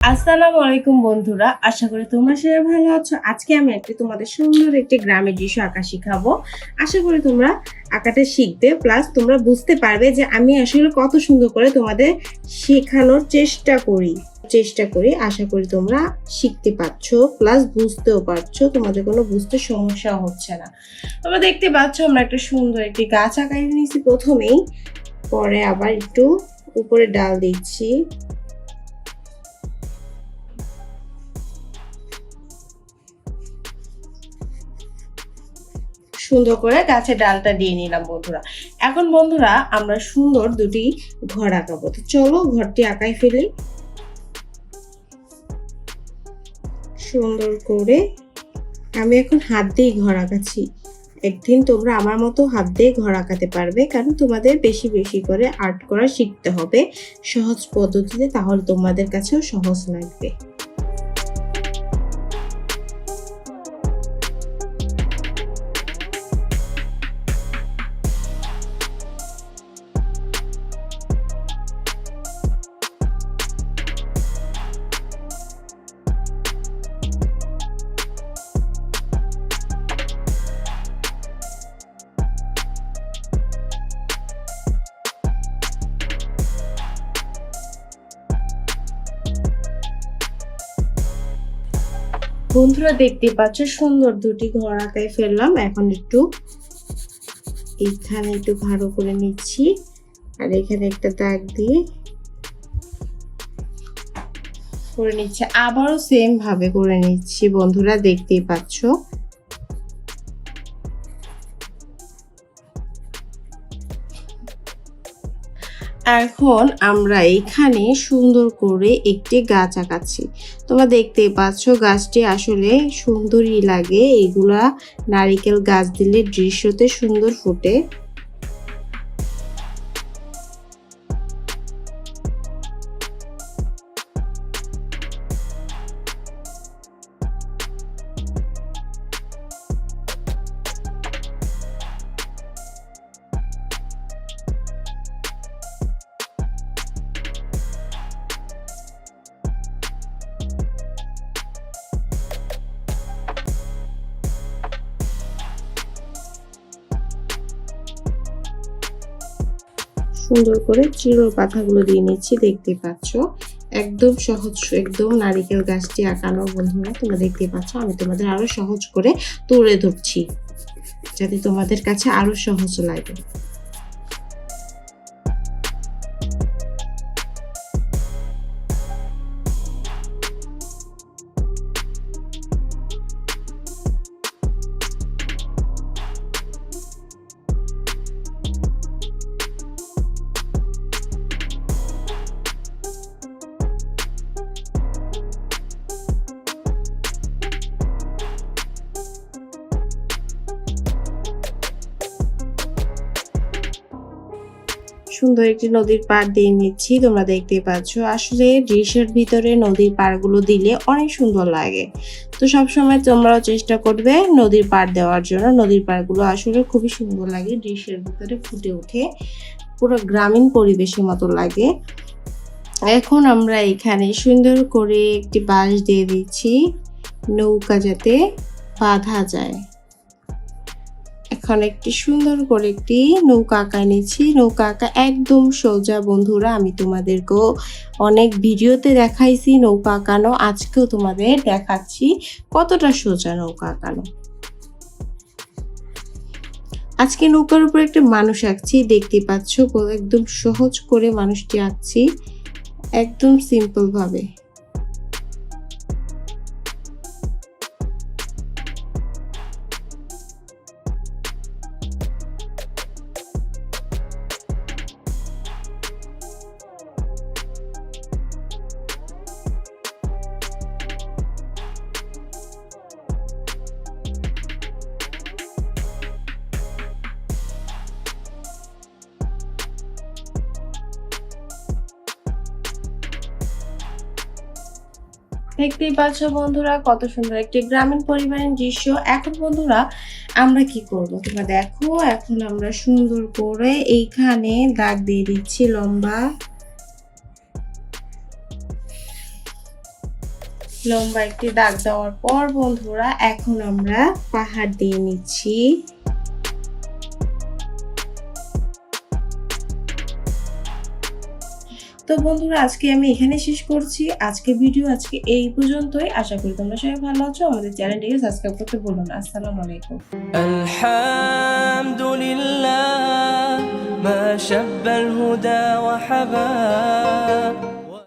আসসালামু আলাইকুম বন্ধুরা, আশা করি তোমরা সবাই ভালো আছো। আজকে আমি একটি তোমাদের সুন্দর একটি গ্রামের দৃশ্য আঁকা শিখাবো। আশা করি তোমরা আঁকাটা শিখবে, প্লাস তোমরা বুঝতে পারবে যে আমি আসলে কত সুন্দর করে তোমাদের শেখানোর চেষ্টা করি। চেষ্টা করি, আশা করি তোমরা শিখতে পারছ, প্লাস বুঝতেও পারছ, তোমাদের কোনো বুঝতে সমস্যা হচ্ছে না। তোমরা দেখতে পাচ্ছ আমরা একটা সুন্দর একটি গাছ আঁকাই নিয়েছি প্রথমেই। পরে আবার একটু উপরে ডাল দিচ্ছি। সুন্দর করে গাছের ডালটা দিয়ে নিলাম বন্ধুরা। এখন বন্ধুরা, আমরা সুন্দর দুটি ঘর আঁকাবো তো চলো ঘরটি আঁকাই ফেলি। সুন্দর করে আমি এখন হাত দিয়ে ঘর আঁকাচ্ছি। একদিন তোমরা আমার মতো হাত দিয়ে ঘর আঁকাতে পারবে, কারণ তোমাদের বেশি বেশি করে আর্ট করা শিখতে হবে সহজ পদ্ধতিতে, তাহলে তোমাদের কাছেও সহজ লাগবে। বন্ধুরা দেখতে পাচ্ছ, সুন্দর দুটি ঘর আঁকায় ফেললাম। এখন একটু এখানে একটু ভালো করে নিচ্ছি। আর এখানে একটা দাগ দিয়ে করে নিচ্ছি। আবারও সেম ভাবে করে নিচ্ছি, বন্ধুরা দেখতেই পাচ্ছ। এখন আমরা এখানে সুন্দর করে একটি গাছ আঁকাচ্ছি। তোমরা দেখতে পাচ্ছ গাছটি আসলে সুন্দরই লাগে। এগুলা নারিকেল গাছ দিলে দৃশ্যতে সুন্দর ফুটে। সুন্দর করে চিরোর পাতাগুলো দিয়ে নিচ্ছি, দেখতে পাচ্ছ? একদম সহজ, একদম নারিকেল গাছটি আঁকানো বন্ধুরা, তোমরা দেখতে পাচ্ছ, আমি তোমাদের আরও সহজ করে তুলে ধরছি, যাতে তোমাদের কাছে আরও সহজ লাগে। সুন্দর একটি নদীর পাড় দিয়ে নিচ্ছি, তোমরা দেখতে পাচ্ছ। আসলে দৃশ্যের ভিতরে নদীর পাড়গুলো দিলে অনেক সুন্দর লাগে। তো সবসময় তোমরাও চেষ্টা করবে নদীর পাড় দেওয়ার জন্য। নদীর পাড়গুলো আসলে খুবই সুন্দর লাগে দৃশ্যের ভিতরে ফুটে ওঠে। পুরো গ্রামীণ পরিবেশের মতো লাগে। এখন আমরা এখানে সুন্দর করে একটি বাঁশ দিয়ে দিচ্ছি। নৌকা যাতে বাঁধা যায়। এখন একটি সুন্দর করে একটি নৌকা আঁকা নিচ্ছি। নৌকা আঁকা একদম সোজা। বন্ধুরা, আমি তোমাদেরকেও অনেক ভিডিওতে দেখাইছি নৌকা আঁকানো। আজকেও তোমাদের দেখাচ্ছি কতটা সোজা নৌকা আঁকানো। আজকে নৌকার উপর একটা মানুষ আঁকছি। দেখতে পাচ্ছ, একদম সহজ করে মানুষটি আঁকছি। একদম সিম্পল ভাবে। দেখতেই পাচ্ছ বন্ধুরা, কত সুন্দর একটি গ্রামীণ পরিবারের দৃশ্য। এখন বন্ধুরা, আমরা কি করব? তোমরা দেখো, এখন আমরা সুন্দর করে এইখানে দাগ দিয়ে দিচ্ছি লম্বা। লম্বা একটি দাগ দেওয়ার পর বন্ধুরা, এখন আমরা পাহাড় দিয়ে নিচ্ছি। তো বন্ধুরা আজকে আমি এখানে শেষ করছি আজকে ভিডিও আজকে এই পর্যন্তই আশা করি তোমরা সবাই ভালো আছো আমাদের চ্যানেলটিকে সাবস্ক্রাইব করতে ভুলো না আসসালামু আলাইকুম الحمد لله ما شب الهدى وحباب